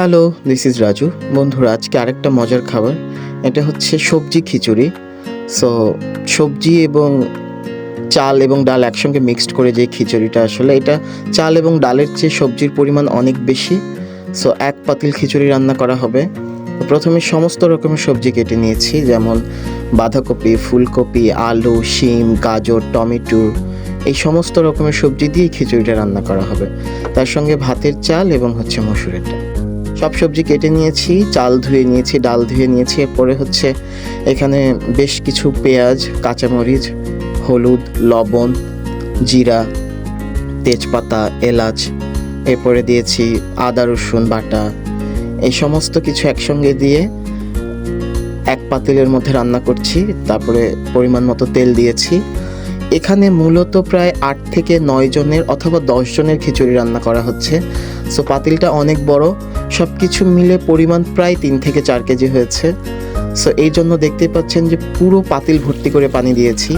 Hello this is Raju বন্ধুরা, আজকে আরেকটা মজার খাবার। এটা হচ্ছে সবজি খিচুড়ি। সো সবজি এবং চাল এবং ডাল একসঙ্গে মিক্সড করে যে খিচুড়িটা আসলে, এটা চাল এবং ডালের চেয়ে সবজির পরিমাণ অনেক বেশি। সো এক পাতিল খিচুড়ি রান্না করা হবে। প্রথমে সমস্ত রকমের সবজি কেটে নিয়েছি, যেমন বাঁধাকপি, ফুলকপি, আলু, শিম, গাজর, টমেটো, এই সমস্ত রকমের সবজি দিয়ে খিচুড়িটা রান্না করা হবে। তার সঙ্গে ভাতের চাল এবং হচ্ছে মসুরের ডাল। সব সবজি কেটে নিয়েছি, চাল ধুয়ে নিয়েছি, ডাল ধুয়ে নিয়েছি, এরপরে হচ্ছে এখানে বেশ কিছু পেঁয়াজ, কাঁচামরিচ, হলুদ, লবণ, জিরা, তেজপাতা, এলাচ, এরপরে দিয়েছি আদা, রসুন, বাটা। এই সমস্ত কিছু একসঙ্গে দিয়ে এক পাতিলের মধ্যে রান্না করছি, তারপরে পরিমাণ মতো তেল দিয়েছি। এখানে মূলত প্রায় আট থেকে নয় জনের অথবা দশ জনের খিচুড়ি রান্না করা হচ্ছে। সো পাতিলটা অনেক বড় সব কিছু মিলে পরিমাণ প্রায় তিন থেকে চার কেজি হয়েছে। সো এই জন্য দেখতেই পাচ্ছেন যে পুরো পাতিল ভর্তি করে পানি দিয়েছি।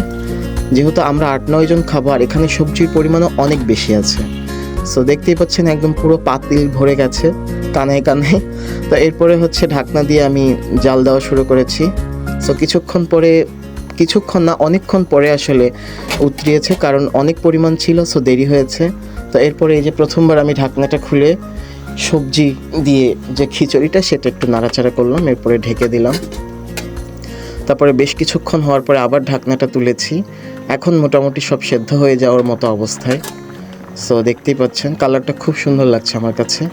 যেহেতু আমরা আট নয় জন খাব, আর এখানে সবজির পরিমাণও অনেক বেশি আছে। সো দেখতেই পাচ্ছেন একদম পুরো পাতিল ভরে গেছে কানায় কানে। তো, এরপরে হচ্ছে ঢাকনা দিয়ে আমি জাল দেওয়া শুরু করেছি। সো কিছুক্ষণ পরে, কিছুক্ষণ না, অনেকক্ষণ পরে আসলে উতরিয়েছে, কারণ অনেক পরিমাণ ছিল সো দেরি হয়েছে। তো, এরপরে এই যে প্রথমবার আমি ঢাকনাটা খুলে সবজি দিয়ে যে খিচুড়িটা সেটা একটু নাড়াচাড়া করলাম, এরপরে ঢেকে দিলাম। তারপরে বেশ কিছুক্ষণ হওয়ার পরে আবার ঢাকনাটা তুলেছি। এখন মোটামুটি সব সেদ্ধ হয়ে যাওয়ার মতো অবস্থায়। সো দেখতেই পাচ্ছেন, কালারটা খুব সুন্দর লাগছে আমার কাছে।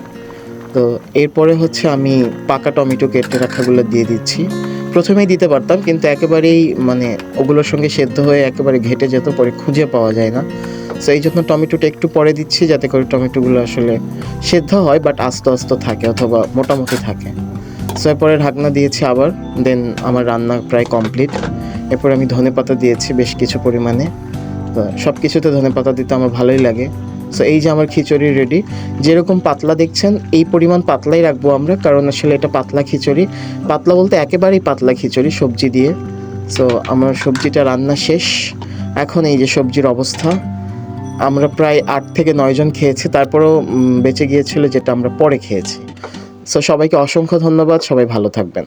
তো, এরপরে হচ্ছে আমি পাকা টমেটো কেটে রাখাগুলো দিয়ে দিচ্ছি। প্রথমেই দিতে পারতাম, কিন্তু একেবারেই মানে ওগুলোর সঙ্গে সেদ্ধ হয়ে একেবারে ঘেটে যেত, পরে খুঁজে পাওয়া যায় না। সো এই জন্য টমেটোটা একটু পরে দিচ্ছি যাতে করে টমেটোগুলো আসলে সেদ্ধ হয় বাট আস্তে আস্তে থাকে অথবা মোটামুটি থাকে। সো এরপরে ঢাকনা দিয়েছি আবার দেন আমার রান্না প্রায় কমপ্লিট এরপর আমি ধনে পাতা দিয়েছি বেশ কিছু পরিমাণে। তো সব কিছুতে ধনে পাতা দিতে আমার ভালোই লাগে। সো এই যে আমার খিচুড়ি রেডি যেরকম পাতলা দেখছেন, এই পরিমাণ পাতলাই রাখব আমরা, কারণ আসলে এটা পাতলা খিচুড়ি। পাতলা বলতে একেবারেই পাতলা খিচুড়ি, সবজি দিয়ে। সো আমার সবজিটা রান্না শেষ। এখন এই যে সবজির অবস্থা। আমরা প্রায় আট থেকে নয় জন খেয়েছি, তারপরেও বেঁচে গিয়েছিল যেটা আমরা পরে খেয়েছি। সো সবাইকে অসংখ্য ধন্যবাদ, সবাই ভালো থাকবেন।